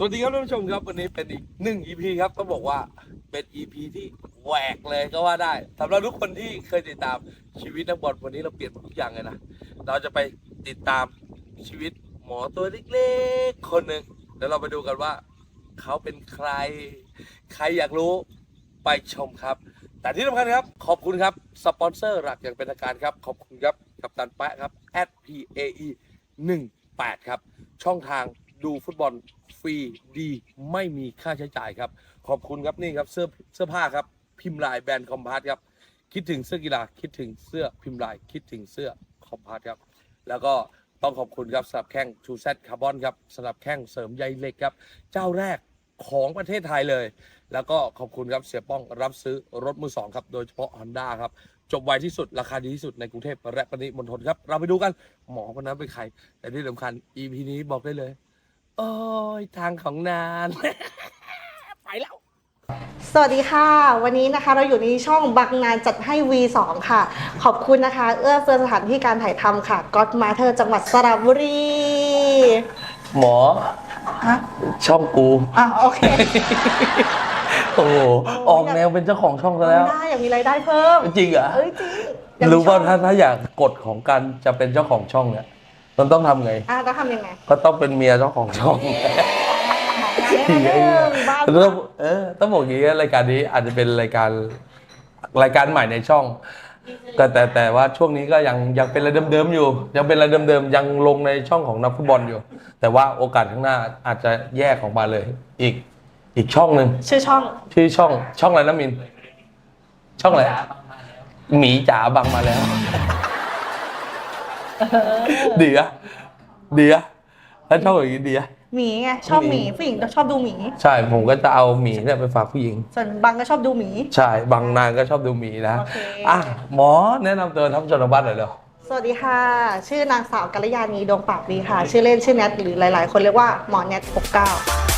สวัสดีครับท่านผู้ชมครับวันนี้เป็นอีกหนึ่ง EP ครับต้องบอกว่าเป็น EP ที่แหวกเลยก็ว่าได้สำหรับทุกคนที่เคยติดตามชีวิตนักบอลวันนี้เราเปลี่ยนหมดทุกอย่างเลยนะเราจะไปติดตามชีวิตหมอตัวเล็กๆคนหนึ่งแล้วเราไปดูกันว่า เขาเป็นใคร ใครอยากรู้ไปชมครับ แต่ที่สำคัญครับ ขอบคุณครับสปอนเซอร์หลักอย่างเป็นทางการครับ ขอบคุณครับกับตันแปะครับ p a e 1 8ครับช่องทาง ดูฟุตบอลฟรีดีไม่มีค่าใช้จ่ายครับ ขอบคุณครับนี่ครับเสื้อเสื้อผ้าครับ พิมพ์ลายแบรนด์คอมพาร์ตครับ คิดถึงเสื้อกีฬาคิดถึงเสื้อพิมพ์ลายคิดถึงเสื้อคอมพาร์ตครับ แล้วก็ต้องขอบคุณครับสำหรับแข้งชูเซตคาร์บอนครับสำหรับแข้งเสริมใยเหล็กครับ เจ้าแรกของประเทศไทยเลย แล้วก็ขอบคุณครับเสียป้องรับซื้อรถมือสองครับ โดยเฉพาะ Honda ครับ จบไวที่สุดราคาดีที่สุดในกรุงเทพและปริมณฑลครับ เราไปดูกันหมอคนนั้นเป็นใคร แต่ที่สำคัญ EP นี้บอกได้เลย โอ้ยทางของนาน ไปแล้ว สวัสดีค่ะ วันนี้นะคะเราอยู่ในช่องบักนานจัดให้ V2 ค่ะ ขอบคุณนะคะ เอื้อเฟื้อสถานที่การถ่ายทำค่ะก็ d มาเธอจังหวัดสระบุรีหมอ ฮะช่องกู อะโอเค โอ้โหออกแนวเป็นเจ้าของช่องซะแล้วไม่ได้อยากมีรายได้เพิ่มจริงเหรอเอ้ยจริงอยกมีรู้ว่าช่อง ถ้าถ้าอยากกฎของการจะเป็นเจ้าของช่องเนี่ย มันต้องทำไง อะต้องทำยังไงก็ต้องเป็นเมียเจ้าของช่องงานได้หนึ่งบ้านต้องเออต้องบอกอย่างนี้รายการนี้อาจจะเป็นรายการรายการใหม่ในช่อง ก็แต่แต่ว่าช่วงนี้ก็ยังยังเป็นอะไรเดิมๆอยู่ ยังเป็นอะไรเดิมๆยังลงในช่องของนักฟุตบอลอยู่ แต่ว่าโอกาสข้างหน้าอาจจะแยกออกมาเลย อีกอีกช่องหนึ่งชื่อช่อง ชื่อช่องช่องอะไรนะมิน ช่องอะไรหมีจ๋าบังมาแล้ว ดีอะดีอะแล้วช่องอย่างนี้ดีอะหมีไงชอบหหมีมีผู้หญิงชอบดูหมี ใช่ผมก็จะเอาหมีเนี่ยไปฝากผู้หญิง ส่วนบังก็ชอบดูหมี ใช่บางนางก็ชอบดูหมีนะโอเคอะหมอแนะนำตัวท่านผู้ชมทางบ้านหน่อยเร็วสวัสดีค่ะ ชื่อนางสาวกัลยาณีดวงปากดีค่ะ ชื่อเล่นชื่อแนทหรือหลาย ๆ คนเรียกว่าหมอแนท69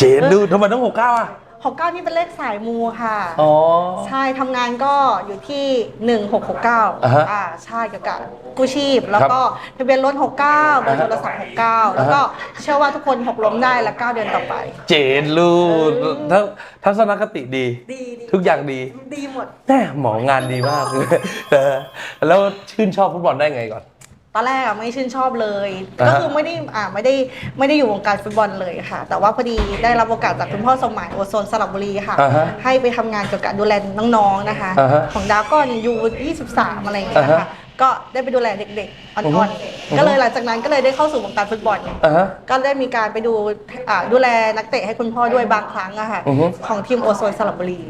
เจนดูทำไมต้องหกเก้าอะ69นี่เป็นเลขสายมูค่ะ อ๋อ ใช่ทำงานก็อยู่ที่ 1669อ่าฮะอ่าใช่เกี่ยวกับกู้ชีพ แล้วก็ทะเบียนรถ69เบอร์โทรศัพท์69 แล้วก็เชื่อว่าทุกคนหกล้มได้และก้าวเดือนต่อไป เจนลูทัศทัศนคติดี ดีดีทุกอย่างดีดีหมด แน่หมองานดีมากเลยเออแล้วชื่นชอบฟุตบอลได้ไงก่อน ตอนแรกอะไม่ชื่นชอบเลย อ่าฮะ ก็คือไม่ได้อ่าไม่ได้ไม่ได้อยู่วงการฟุตบอลเลยค่ะ แต่ว่าพอดีได้รับโอกาสจากคุณพ่อสมหมายโอโซนสระบุรีค่ะ อ่าฮะ ให้ไปทำงานเกี่ยวกับดูแลน้องๆนะคะ อ่าฮะของดาวก้อนยู23 อะไรอย่างเงี้ยอ่าค่ะฮะก็ได้ไปดูแลเด็กๆอืออ่ฮึอนๆก็เลยหลังจากนั้นก็เลยได้เข้าสู่วงการฟุตบอล อะฮะ ก็ได้มีการไปดูอ่าดูแลนักเตะให้คุณพ่อด้วยบางครั้งอะค่ะอือฮึ ของทีมโอโซนสระบุรี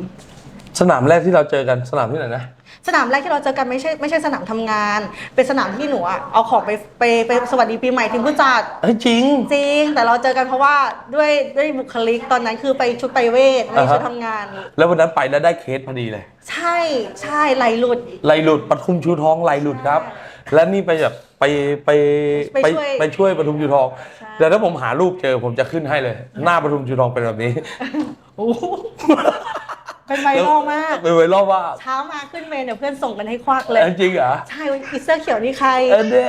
สนามแรกที่เราเจอกันสนามที่ไหนนะ สนามแรกที่เราเจอกันไม่ใช่ไม่ใช่สนามทำงาน เป็นสนามที่หนูอะเอาของไปไปไปสวัสดีปีใหม่ทีมผู้จัดเฮ้ยจริง จริง แต่เราเจอกันเพราะว่าด้วยด้วยบุคลิกตอนนั้นคือไปชุดไปเวทไม่อ่าฮะชุดทำงาน แล้ววันนั้นไปแล้วได้เคสพอดีเลยใช่ใช่ไหลหลุด ไหลหลุดปทุมชูทองไหลหลุดครับ และนี่ไปแบบไปไปไปช่วยไปช่วยปทุมชูทองใช่แต่ถ้าผมหารูปเจอผมจะขึ้นให้เลย หน้าปทุมชูทองเป็นแบบนี้ โอ้โห เป็นไวรัลมาก เป็นไวรัลว่าเช้ามาขึ้นเมนเดี๋ยวเพื่อนส่งกันให้ควักเลย จริงเหรอ ใช่อีเสื้อเขียวนี่ใครเออเด้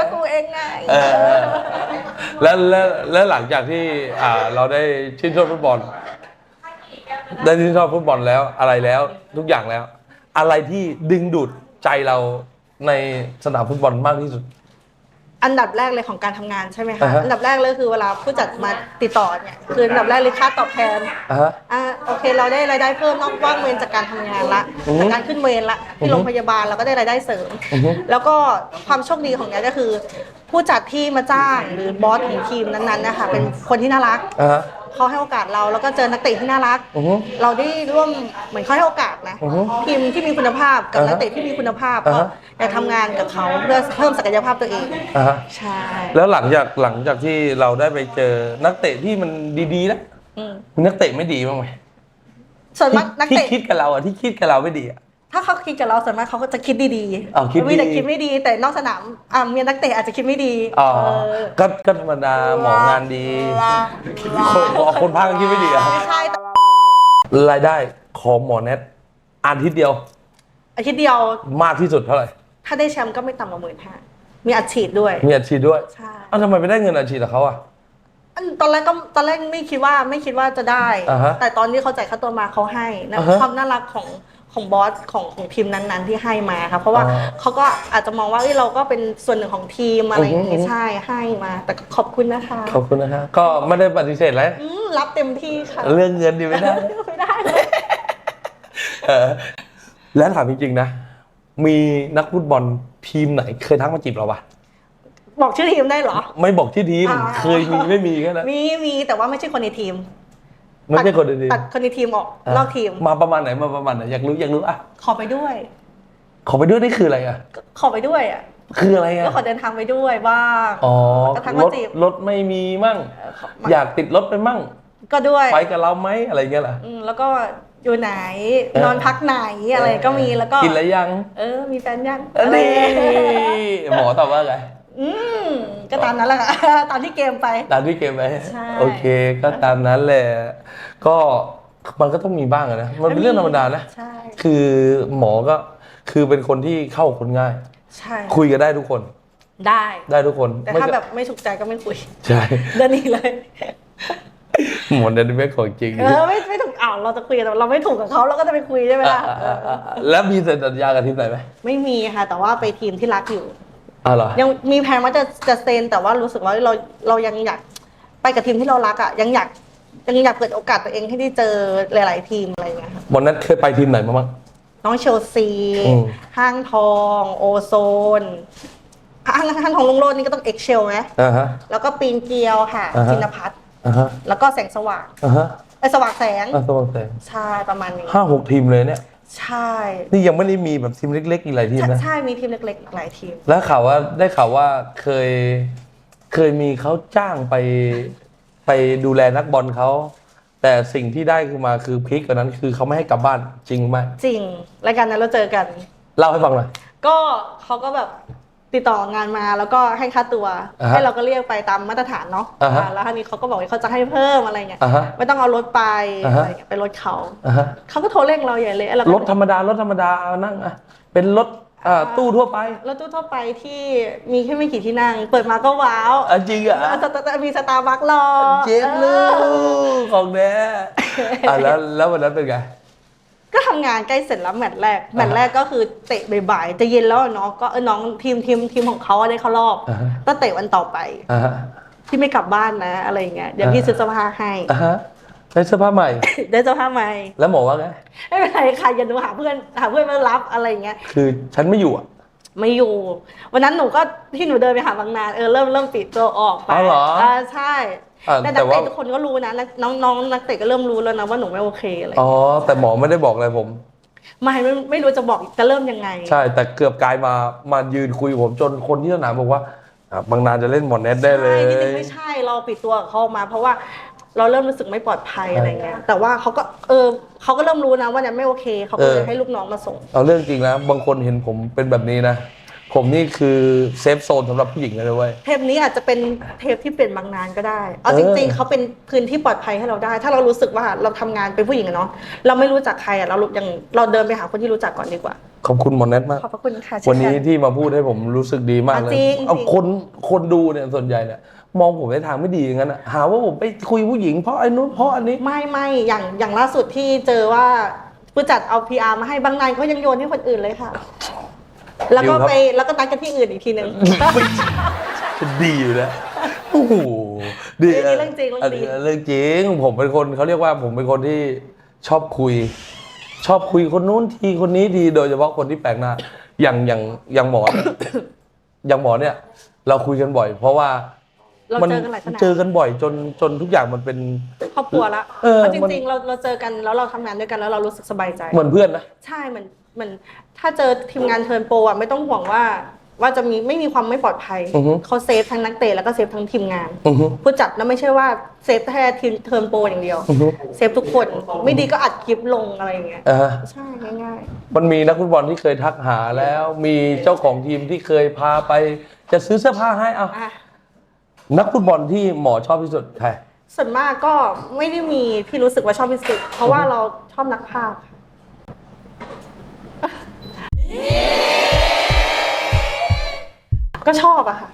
ก็กูเองไงเออแล้วแล้วแล้วหลังจากที่อ่าเราได้ชื่นชอบฟุตบอล ได้ชื่นชอบฟุตบอลแล้วอะไรแล้วทุกอย่างแล้ว อะไรที่ดึงดูดใจเราในสนามฟุตบอลมากที่สุด อันดับแรกเลยของการทำงานใช่ไหมคะ อ่าฮะ อันดับแรกเลยคือเวลาผู้จัดมาติดต่อเนี่ยคืออันดับแรกเลยค่าตอบแทน อะฮะ อ่าโอเคเราได้รายได้เพิ่มนอกว่างเวรจากการทำงานละอือฮึจากการขึ้นเวรละอือที่ฮึโรงพยาบาลเราก็ได้รายได้เสริม อือฮึแล้วก็ความโชคดีของเนี้ยก็คือ ผู้จัดที่มาจ้างหรือบอสของทีมนั้นๆนะคะเป็นคนที่น่ารักอะฮะเขาให้โอกาสเราแล้วก็เจอนักเตะที่น่ารัก อือฮึ เราได้ร่วมเหมือนเขาให้โอกาสนะ อือฮึ ทีมที่มีคุณภาพกับอ่าฮะนักเตะที่มีคุณภาพอ่าก็ฮะ อยากทำงานกับเขาเพื่อเพิ่มศักยภาพตัวเอง อะฮะใช่แล้วหลังจากหลังจากที่เราได้ไปเจอนักเตะที่มันดีๆแล้วอืมมีนักเตะไม่ดีบ้างไหมส่วนมากนักที่เตะคิดกับเราอะที่คิดกับเราไม่ดีอะาเขาคิดกับเราส่วนมากเขาก็จะคิดดีอ้าวคิดดี มีแต่คิดไม่ดี แต่นอกสนามอะมีนักเตะอาจจะคิดไม่ดีอ๋อเออก็ก็ธรรมดาหมองานดีคนคนภาคคิดไม่ดีเหรอะไม่ใช่แต่รายได้ของหมอเน็ต อาทิตย์เดียว อาทิตย์เดียวมากที่สุดเท่าไหร่ ถ้าได้แชมป์ก็ไม่ต่ำกว่าหมื่นห้ามีอัดฉีดด้วย มีอาชีพด้วยใช่อ้าวทำไมไม่ได้เงินอาชีพกับเขาอะอันตอนแรกก็ตอนแรกไม่คิดว่าไม่คิดว่าจะได้ อ่าฮะแต่ตอนที่เขาจ่ายค่าตัวมาเขาให้นะอ่าฮะความน่ารักของของบอสของของทีมนั้นๆ ที่ให้มาค่ะเพราะว่าอ่าเขาก็อาจจะมองว่าเอ้ยเราก็เป็นส่วนหนึ่งของทีมอะไรอย่างอือฮึงี้ใช่ให้มา แต่ก็ขอบคุณนะคะขอบคุณนะฮะก็ไม่ได้ปฏิเสธแล้วอืมรับเต็มที่ค่ะเรื่องเงินดีไม่ได้ ไม่ได้เลยเออ แล้วถามจริงๆนะ มีนักฟุตบอลทีมไหนเคยทักมาจีบเราปะบอกชื่อทีมได้เหรอ ไม่บอกที่ทีม อ่า เคยมีไม่มีแค่นั้นมีมีแต่ว่าไม่ใช่คนในทีมไม่ใช่คนดีตัดคนในทีมออกนอกทีม มาประมาณไหนมาประมาณไหนอยากรู้อยากรู้อะขอไปด้วย ขอไปด้วยนี่คืออะไรอะขอไปด้วยอะคืออะไรอะก็ขอเดินทางไปด้วยบ้าง อ๋อก็ทักรมาถจีบ รถไม่มีมั่ง เออขออยากติดรถไปมั่ง ก็ด้วยไปกับเราไหมอะไรเงี้ยเหรออืมแล้วก็ อยู่ไหนเออนอนพักไหนอะไรก็มีแล้วก็กินแล้วยัง เออ มีแฟนยังเอ้ยอะไรหมอตอบว่าไงอืมก็ตามนั้นแหละค่ะตามที่เกมไป ตามที่เกมไหมใช่โอเค ก็ตามนั้นแหละก็มันก็ต้องมีบ้างอะนะ มันเป็นเรื่องธรรมดานะใช่คือหมอก็คือเป็นคนที่เข้ากับคนง่าย ใช่ คุยกันได้ทุกคน ได้ ได้ทุกคน แต่ไม่ถ้าก็แบบไม่ถูกใจก็ไม่คุย ใช่เดินหนีเลย หมอเดนเมคของจริง เออไม่ไม่ถูกอ้าวเราจะคุยกันแต่เราไม่ถูกกับเขาเราก็จะไปคุยใช่ไหมล่ะอะอะอะอะแล้วมีเซ็นสัญญากับทีมไหนไหมไม่มีค่ะ แต่ว่าไปทีมที่รักอยู่อ้าวเหรอยังมีแผนว่าจะจะเซ็นแต่ว่ารู้สึกว่าเราเรายังอยากไปกับทีมที่เรารักอะยังอยากยังอยากเปิดโอกาสตัวเองให้ได้เจอหลาย ๆ ทีมอะไรอย่างเงี้ยค่ะบอลนั้นเคยไปทีมไหนมาบ้าง น้องเชลซี อืม ห้างทอง โอโซน ห้างห้างทองลุงโรดนี่ก็ต้องเอ็กเชลไหม อ่าฮะ แล้วก็ปีนเกลียวค่ะ อ่าฮะจินพัฒน์ อ่าฮะแล้วก็แสงสว่างอ่าฮะไอ้ยสว่างแสงอ่าสว่างแสงใช่ประมาณนี้ห้าหกทีมเลยเนี่ย ใช่นี่ยังไม่ได้มีแบบทีมเล็กๆอีกหลายทีมใช่นะ ใช่มีทีมเล็กๆหลายทีม แล้วข่าวว่าได้ข่าวว่าเคยเคยมีเขาจ้างไปไปดูแลนักบอลเขา แต่สิ่งที่ได้คือมาคือพลิกกว่านั้นคือเขาไม่ให้กลับบ้านจริงไหมจริงรายการนั้นเราเจอกัน เล่าให้ฟังหน่อยก็เขาก็แบบ ติดต่องานมาแล้วก็ให้ค่าตัว อ่าฮะให้เราก็เรียกไปตามมาตรฐานเนาะอ่าฮะอ่าแล้วทีนี้เขาก็บอกว่าเขาจะให้เพิ่มอะไรเงี้ยอ่าฮะไม่ต้องเอารถไปอ่าฮะ อะไรเงี้ยไปรถเขาอ่าฮะเขาก็โทรเร่งเราใหญ่เลยแล้วรถธรรมดารถธรรมดาเอานั่งอะเป็นรถอ่าตู้ทั่วไปรถตู้ทั่วไปที่มีแค่ไม่กี่ที่นั่ง เปิดมาก็ว้าวอะจริงอะอะแต่แต่แต่มีสตาร์บัครอเจ็บลูเออกของแน่อะแล้วแล้ววันนั้นเป็นไง ก็ทำงานใกล้เสร็จแล้วแมตช์แรกแมตช์แรกก็คือเตะบ่ายๆจะเย็นแล้วอะเนาะก็เออน้องทีมทีมทีมของเขาอะได้เข้ารอบอ่าฮะ ก็เตะวันต่อไป อ่าฮะที่ไม่กลับบ้านนะอะไรเงี้ยเดี๋ยวพี่ซื้อเสื้อผ้าให้ อ่าฮะได้เสื้อผ้าใหม่ ได้เสื้อผ้าใหม่แล้วหมอว่าไง ไม่เป็นไรค่ะอย่าหนูหาเพื่อนหาเพื่อนมารับอะไรเงี้ย คือฉันไม่อยู่อะ ไม่อยู่ วันนั้นหนูก็ที่หนูเดินไปหาบางนานเออเริ่มเริ่มปิดตัวออกไปอ๋อเหรออ่าใช่อ่าแต่แต่นักว่า เตะทุกคนก็รู้นะนักน้องน้องนักเตะก็เริ่มรู้แล้วนะว่าหนูไม่โอเคอะไรอ๋อ แต่หมอไม่ได้บอกอะไรผม ไม่ไม่ไม่รู้จะบอกจะเริ่มยังไง ใช่ แต่เกือบกลายมามายืนคุยผมจนคนที่สนามบอกว่าอะบางนานจะเล่นหมอนเน็ตได้เลใช่ยจริงๆไม่ใช่เราปิดตัวกับเขาออกมา เพราะว่า เราเริ่มรู้สึกไม่ปลอดภัยอะไรเงี้ย แต่ว่าเขาก็เออเขาก็เริ่มรู้นะว่าเนี่ยไม่โอเค เขาก็เลยเออให้ลูกน้องมาส่ง เอาเรื่องจริงนะบางคนเห็นผมเป็นแบบนี้นะ ผมนี่คือเซฟโซนสำหรับผู้หญิงเลยเว้ย เทปนี้อาจจะเป็นเทปที่เปลี่ยนบางนานก็ได้ เอาเออจริง ๆเขาเป็นพื้นที่ปลอดภัยให้เราได้ ถ้าเรารู้สึกว่าเราทำงานเป็นผู้หญิงอะเนาะ เราไม่รู้จักใครอะเรายังเราเดินไปหาคนที่รู้จักก่อนดีกว่า ขอบคุณหมอนเน็ตมาก ขอบพระคุณค่ะวันนี้เช่กัที่มาพูดให้ผมรู้สึกดีมากเลยอะจริงเอาจริงคนคนดูเนี่ยส่วนใหญ่เนี่ย มองผมในทางไม่ดีอย่างนั้นอะหาว่าผมไปคุยผู้หญิงเพราะไอ้นู้นเพราะอันนี้ ไม่ไม่อย่างอย่างล่าสุดที่เจอว่าผู้จัดเอา PR มาให้บางนานเขายังโยนให้คนอื่นเลยค่ะ แล้วก็ดิวครับไปแล้วก็นัดกันที่อื่นอีกทีหนึ่ง ดีอยู่แล้วโอ้โหดีเรื่องจริงเรื่องจริงนนี้เรื่องจริงผมเป็นคนเขาเรียกว่าผมเป็นคนที่ชอบคุย ชอบคุยคนนู้นทีคนนี้ทีโดยเฉพาะคนที่แปลกหน้าอย่างอย่างอย่างหมออย่างหมอเนี่ย เราคุยกันบ่อย เพราะว่า เรามัเจอกันหลายสนามเจอกันบ่อยจนจนทุกอย่างมันเป็นครอบครัวละเออเอาจมันริงๆเราเราเจอกันแล้วเราทำงานด้วยกันแล้วเรารู้สึกสบายใจ เหมือนเพื่อนนะใช่เหมือนเหมือนถ้าเจอทีมงานเทิร์นโปรอะไม่ต้องห่วงว่าว่าจะมีไม่มีความไม่ปลอดภัยอือฮึเขาเซฟทั้งนักเตะแล้วก็เซฟทั้งทีมงานอือฮึผู้จัดแล้วไม่ใช่ว่าเซฟแค่ทีมเทิร์นโปรอย่างเดียวอือฮึเซฟทุกคนไม่ดีก็อัดคลิปลงอะไรอย่างเงี้ยอ่าฮะใช่ง่ายมันมีนักฟุตบอลที่เคยทักหาแล้ว มีเจ้าของทีมที่เคยพาไป จะซื้อเสื้อผ้าให้เอาๆอะ นักฟุตบอลที่หมอชอบที่สุดใครส่วนมากก็ไม่ได้มีที่รู้สึกว่าชอบที่สุดเพราะว่าเราชอบนักภาพค่ะก็ชอบอะค่ะ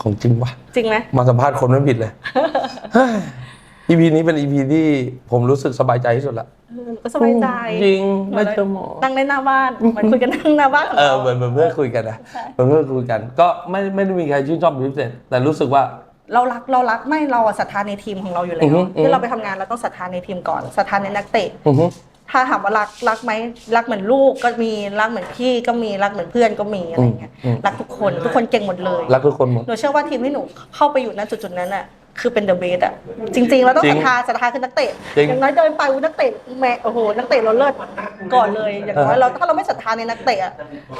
ของจริงวะจริงไหมมาสัมภาษณ์คนไม่ผิดเลยเฮ้ย EP นี้เป็น EP ที่ผมรู้สึกสบายใจที่สุดละเออ ก็สบายใจจริงไม่เจอหมอนั่งในหน้าบ้านเหมันคุยกันนั่งหน้าบ้านของเออเราเหมือนเหมือนเพื่อนคุยกันนะใช่เหมือนเพื่อนคุยกันก็ไม่ไม่ได้มีใครชื่นชอบเป็นพิเศษแต่รู้สึกว่าเรารักเรารักไม่เราอะศรัทธาในทีมของเราอยู่แล้อือวฮึอือฮึที่เราไปทำงานเราต้องศรัทธาในทีมก่อนศรัทธาในนักเตะอือฮึถ้าถามว่ารักรักไหมรักเหมือนลูกก็มีรักเหมือนพี่ก็มีรักเหมือนเพื่อนก็มีอะไรอย่างเงี้ยอืมรักทุกคนทุกคนเก่งหมดเลยรักทุกคนหมดหนูเชื่อว่าทีมที่หนูเข้าไปอยู่ณจุดๆนั้นอะ คือเป็นเดอะเบสอะจริงๆเราต้องจริศรังทธาศรัทธาคือนักเตะจริง อย่างน้อยเดินไปอุ๊ยนักเตะแม่โอ้โหนักเตะเราเลิศก่อนเลยอย่างน้อยอ่าฮะเราถ้าเราไม่ศรัทธาในนักเตะอะ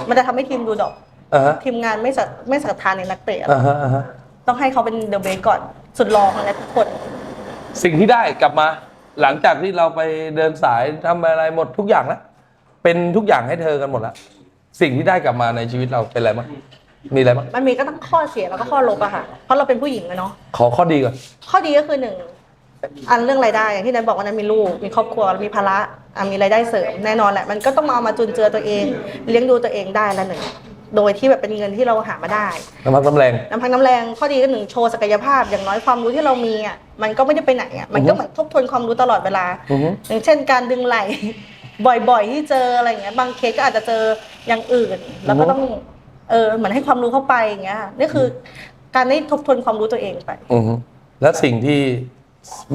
มันจะทำให้ทีมดูดอก อ่าฮะทีมงานไม่ศรัทไม่ศรัทธาในนักเตะอะอ่าฮะอ่าฮะต้องให้เขาเป็นเดอะเบสก่อน สุดรองของนักทุกคน สิ่งที่ได้กลับมา หลังจากที่เราไปเดินสายทำอะไรหมดทุกอย่างแล้วเป็นทุกอย่างให้เธอกันหมดแล้วสิ่งที่ได้กลับมาในชีวิตเราเป็นอะไรบ้าง มีอะไรบ้างมันมีก็ต้องข้อเสียแล้วก็ข้อลบอะค่ะ เพราะเราเป็นผู้หญิงอะเนาะ ขอข้อดีก่อน ข้อดีก็คือหนึ่งอันเรื่องรายได้อย่างที่นันบอกว่านันมีลูก มีครอบครัวมีภาระอะมีรายได้เสริมแน่นอนแหละ มันก็ต้องมาเอามาจุนเจือตัวเอง เลี้ยงดูตัวเองได้แล้วหนึ่ง โดยที่แบบเป็นเงินที่เราหามาได้ น้ำพักน้ำแรง น้ำพักน้ำแรงข้อดีก็หนึ่งโชว์ศักยภาพอย่างน้อยความรู้ที่เรามีอะมันก็ไม่ได้ไปไหนอะมันก็อือฮึเหมือนทบทวนความรู้ตลอดเวลา อือฮึ อย่างเช่นการดึงไหล่บ่อยๆที่เจออะไรอย่างเงี้ยบางเคสก็อาจจะเจออย่างอื่น แล้วก็ต้อง เออเหมือนให้ความรู้เข้าไปอย่างเงี้ยนี่คือการได้ทบทวนความรู้ตัวเองไปอือฮึและสิ่งที่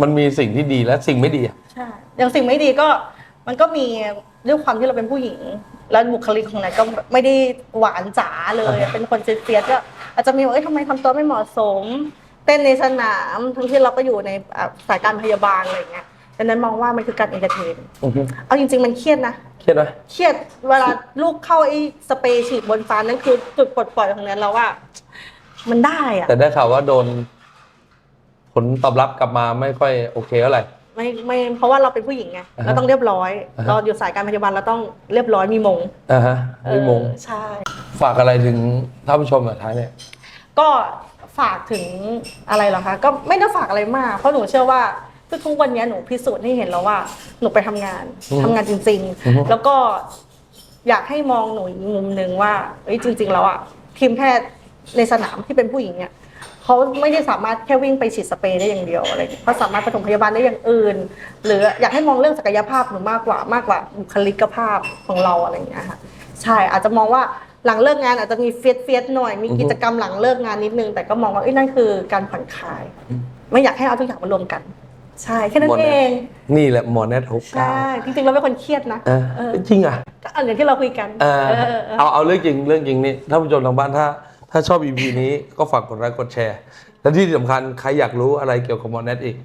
มันมีสิ่งที่ดีและสิ่งไม่ดีอะใช่อย่างสิ่งไม่ดีก็มันก็มีด้วยความที่เราเป็นผู้หญิง แล้วบุคลิกของนายก็ไม่ได้หวานจ๋าเลย เป็นคนเฟียสๆก็อาจจะมีว่าเอ้ยทำไมทำตัวไม่เหมาะสม เต้นในสนามทั้งที่เราก็อยู่ในอะสายการพยาบาลอะไรอย่างเงี้ย ดังนั้นมองว่ามันคือการเอนเตอร์เทนอือฮึเอาจริง ๆ มันเครียดนะ เครียดไหมเครียดเวลาลูกเข้าไอ้สเปรย์ฉีดบนฟ้านั่นคือจุดปลดปล่อยของนั้นแล้วว่า มันได้อะแต่ได้ข่าวว่าโดน ผลตอบรับกลับมาไม่ค่อยโอเคเท่าไหร่ ไม่ไม่เพราะว่าเราเป็นผู้หญิงไงอ่าฮะเราต้องเรียบร้อย อ่าฮะ เราอยู่สายการพยาบาลเราต้องเรียบร้อยมีมงอ่าฮะไม่มง เออใช่ ฝากอะไรถึงท่านผู้ชมอะท้ายเนี่ย ก็ฝากถึงอะไรเหรอคะก็ไม่ได้ฝากอะไรมาก เพราะหนูเชื่อว่า ทุกๆวันนี้หนูพิสูจน์ให้เห็นแล้วว่า หนูไปทำงานอือฮึทำงานจริง อือฮึ ๆ แล้วก็อยากให้มองหนูอีกมุมหนึ่งว่าเอ้ยจริง ๆ แล้วอะทีมแพทย์ในสนามที่เป็นผู้หญิงเนี่ยเขาไม่ได้สามารถแค่วิ่งไปฉีดสเปรย์ได้อย่างเดียวอะไรอย่างเงี้ยเขาสามารถปฐมพยาบาลได้อย่างอื่น หรืออยากให้มองเรื่องศักยภาพหนูมากกว่ามากกว่าบุคลิกภาพของเราอะไรอย่างเงี้ยค่ะใช่อาจจะมองว่าหลังเลิกงานอาจจะมีเฟียสเฟียสหน่อยมีอือฮึกิจกรรมหลังเลิกงานนิดนึง แต่ก็มองว่าเอ้ยนั่นคือการผ่อนคลาย ไม่อยากให้เอาทุกอย่างมารวมกัน ใช่แค่นั้หมดนเลยเอง นี่แหละหมอแนทหกเก้าใช่จริงๆเราเป็นคนเครียดนะเออเออจริงอะ ก็อันอย่างที่เราคุยกันเออเออเออเออเอาเอาเรื่องจริงเรื่องจริงนี่ท่านผู้ชมทางบ้านถ้า ถ้าชอบ EP นี้ ก็ฝากกดไลค์กดแชร์ และที่สำคัญใครอยากรู้อะไรเกี่ยวกับหมอแนทอีก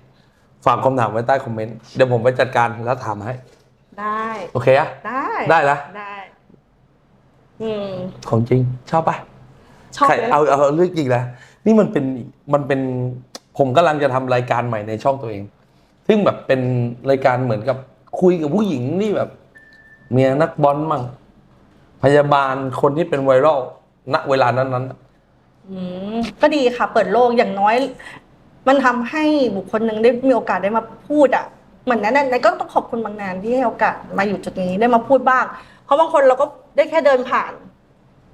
ฝากคำถามไว้ใต้คอมเมนต์ เดี๋ยวผมไปจัดการแล้วถามให้ ได้โอเคอะ ได้ได้ละได้อืมของจริง ชอบปะชอบใครไหมเอาเอาเรื่องจริงนะนี่มันเป็นมันเป็นผมกำลังจะทำรายการใหม่ในช่องตัวเอง ซึ่งแบบเป็นรายการเหมือนกับคุยกับผู้หญิงที่แบบ เมียนักบอลมั่งพยาบาลคนที่เป็นไวรัลณเวลานั้นๆอืมก็ดีค่ะ เปิดโลกอย่างน้อย มันทำให้บุคคลหนึ่งได้มีโอกาสได้มาพูดอะเหมือนนั้นน่ะนั้นก็ต้องขอบคุณบางงานที่ให้โอกาสมาอยู่จุดนี้ได้มาพูดบ้าง เพราะบางคนเราก็ได้แค่เดินผ่าน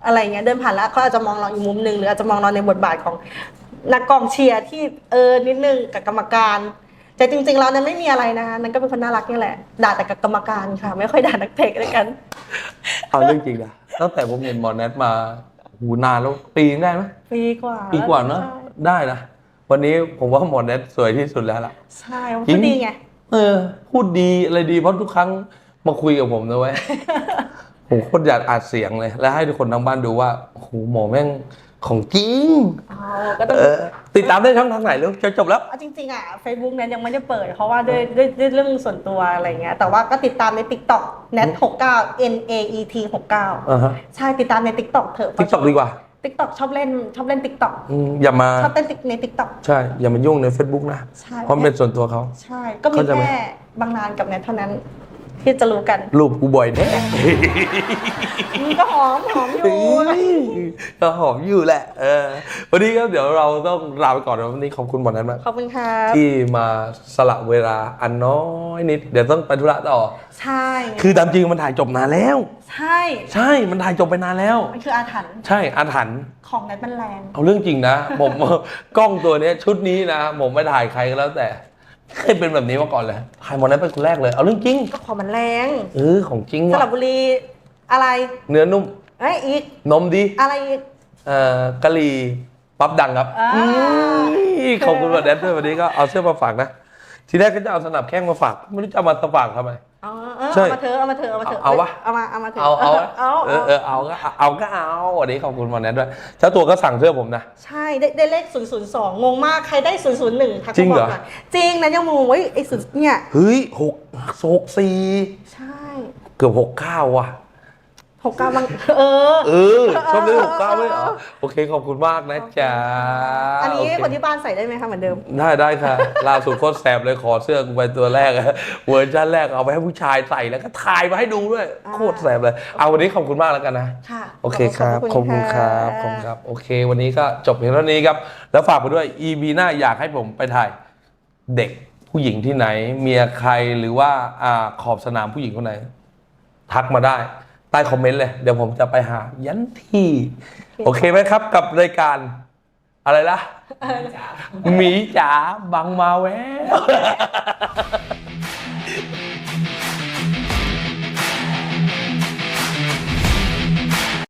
อะไรเงี้ยเดินผ่านแล้วเขาอาจจะมองเราอีกมุมหนึ่งหรืออาจจะมองเราในบทบาทของนักกองเชียร์ที่เออนิดนึงกับกรรมการ แต่จริงๆแล้วนั้นไม่มีอะไรนะคะนั้นก็เป็นคนน่ารักนี่แหละ ด่าแต่กับกรรมการค่ะ ไม่ค่อยด่านักเตะด้วยกันเอาเรื่องจริงนะตั้งแต่ผมเห็นหมอแนทมาหูนานแล้วปีนึงได้ไหมปีกว่าปีกว่าเนอะใช่ได้นะวันนี้ผมว่าหมอแนทสวยที่สุดแล้วล่ะใช่มันจริก็งดีไงเออ พูดดีอะไรดีเพราะทุกครั้งมาคุยกับผมนะเว้ยผมโคตรอยากอัดเสียงเลย แล้วให้ทุกคนทางบ้านดูว่าโอ้โหหมอแม่ง ของจริงอ๋อก็ต้อง เออติดตามได้ช่องทางไหนลูกจะจบแล้ว เอาจริงๆอะ Facebook เนี่ยยังไม่ได้เปิด เพราะว่าด้วยด้วยด้วยเรื่องส่วนตัวอะไรเงี้ยแต่ว่าก็ติดตามใน TikTok net 69 n a e t 69อ่าฮะ ใช่ติดตามใน TikTok เถอะ ทิกตอกดีกว่าติ๊กต็อกชอบเล่นชอบเล่นติ๊กต็อกอืมอย่ามา ชอบเต้น Tik- ในติ๊กต็อกใช่ อย่ามายุ่งใน Facebook นะ ใช่เพราะมันเป็นส่วนตัวเขา ใช่ก็มีเข้าใจไหม แค่บางนานกับแนทเท่านั้น ที่จะรู้กันรูปกูบ่อยแท้มันก็หอมหอมอยู่ก็หอมอยู่แหละเออวันนี้ก็เดี๋ยวเราต้องลาไปก่อนนะวันนี้ขอบคุณหมอนั้นมากขอบคุณครับที่มาสละเวลาอันน้อยนิด เดี๋ยวต้องไปธุระต่อ ใช่ คือตามจริงมันถ่ายจบนานแล้ว ใช่ ใช่มันถ่ายจบไปนานแล้วมันคืออาถรรพ์ใช่อาถรรพ์ของแนทมันแรงเอาเรื่องจริงนะ ผมกล้องตัวเนี้ยชุดนี้นะ ผมไม่ถ่ายใครก็แล้วแต่ไม่ เคยเป็นแบบนี้มาก่อนเลยถ่ายหมดนั้นเป็นคนแรกเลย เอาเรื่องจริง ก็ของมันแรงเออของจริงสระว่ะบุรีอะไรเนื้อนุ่ม เอ้ยอีกนมดี อะไรอีก เอ่อกะหรี่ปั๊บดังครับอ่าอืมขอบคุณวันแดนด้วยวันนี้ก็เอาเสื้อมาฝากนะ ทีแรกก็จะเอาสนับแข้งมาฝาก ไม่รู้จะเอามาฝากทำไมเอาเออ ใช่ เอามาเถอะเอามาเถอะเอามาเถอะเอาวะ เอามาเอามาเถอะเอาเอาเอาเออเออเอาก็เอาก็เอาวันนี้ขอบคุณวันแดนด้วยเจ้าตัวก็สั่งเสื้อผมนะ ใช่ได้ได้เลข 002 งงมากใครได้ 001ทักจริงมาเหรบออกหน่อยจริงนะยังงงเว้ยไอ้ศูนย์เนี่ยเฮ้ยหกหกสี่ใช่ เกือบหกเก้าว่ะ หกเก้าบางเออ เออชอบเล่นหกเก้าไหมเหรอโอเคขอบคุณมากนะจ๊ะอันนี้โเคคนที่บ้านใส่ได้ไหมคะเหมือนเดิม ได้ได้ค่ะล่าสุดโคตรแสบเลยขอเสื้อกูไปตัวแรกอะเวอร์ชันแรกเอาไปให้ผู้ชายใส่แล้วก็ถ่ายมาให้ดูด้วยอ่าโคตรแสบเลย เอาวันนี้ขอบคุณมากแล้วกันนะค่ะโอเคครับขขออบบคุคุณณคครัรับบขอบคุณครับโอเค วันนี้ก็จบเพียงเท่านี้ครับ แล้วฝากไปด้วย EP หน้าอยากให้ผมไปถ่ายเด็กผู้หญิงที่ไหน เมียใครหรือว่าอ่าขอบสนามผู้หญิงคนไหน ทักมาได้ใต้คอมเมนต์เลย เดี๋ยวผมจะไปหายันที่ โอเคไหมครับกับรายการอะไรล่ะหมีจ๋าบังมาแวว